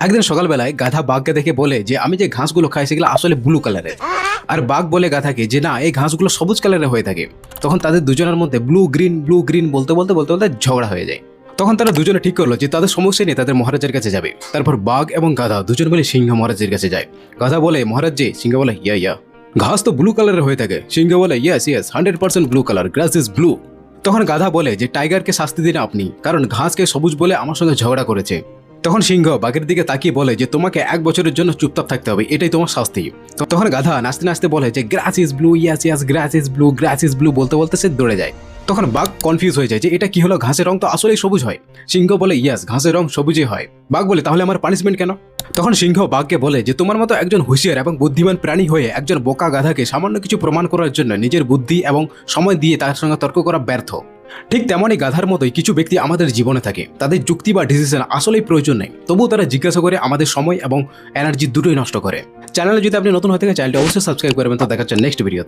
একদিন সকালবেলায় গাধা বাঘকে দেখে বলে যে, আমি যে ঘাসগুলো খাই সেগুলো আসলে ব্লু কালারের আর বাঘ বলে গাধাকে যে, না, এই ঘাসগুলো সবুজ কালারের হয়ে থাকে। তখন তাদের দুজনের মধ্যে ব্লু গ্রিন ব্লু গ্রিন বলতে বলতে বলতে বলতে ঝগড়া হয়ে যায়। তখন তারা দুজনে ঠিক করল যে, তাদের সমস্যা নিয়ে তাদের মহারাজের কাছে যাবে। তারপর বাঘ এবং গাধা দুজন মিলে সিংহ মহারাজের কাছে যায়। গাধা বলে, মহারাজ জি, সিংহ বলে, ইয়া ইয়া। ঘাস তো ব্লু কালারের হয়ে থাকে। সিংহ বলে, yes yes hundred percent blue colour grass is blue তখন গাধা বলে যে, টাইগারকে শাস্তি দিন আপনি, কারণ ঘাসকে সবুজ বলে আমার সঙ্গে ঝগড়া করেছে। তখন সিংহ বাঘের দিকে তাকিয়ে বলে যে, তোমাকে এক বছরের জন্য চুপচাপ থাকতে হবে। এটাই তোমার শাস্তি। তখন গাধা নাচতে নাচতে বলে যে grass is blue yes yes grass is blue grass is blue বলতে বলতে সে দৌড়ে যায়। তখন বাঘ কনফিউজ হয়ে যায় যে, এটা কি হলো? ঘাসের রং তো আসলেই সবুজ হয়। সিংহ বলে ইয়াস ঘাসের রং সবুজই হয়। বাঘ বলে, তাহলে আমার পানিশমেন্ট কেন? তখন সিংহ বাঘকে বলে যে, তোমার মতো একজন হুঁশিয়ার এবং বুদ্ধিমান প্রাণী হয়ে একজন বোকা গাধাকে সামান্য কিছু প্রমাণ করার জন্য নিজের বুদ্ধি এবং সময় দিয়ে তার সঙ্গে তর্ক করা ব্যর্থ। ঠিক তেমনই গাধার মতোই কিছু ব্যক্তি আমাদের জীবনে থাকে। তাদের যুক্তি বা ডিসিশন আসলেই প্রয়োজন নেই। তবুও তারা জিজ্ঞাসা করে আমাদের সময় এবং এনার্জি দুটোই নষ্ট করে। চ্যানেলে যদি আপনি নতুন হয়ে থাকেন চ্যানেলটি অবশ্যই সাবস্ক্রাইব করবেন তো দেখাচ্ছেন নেক্সট ভিডিওতে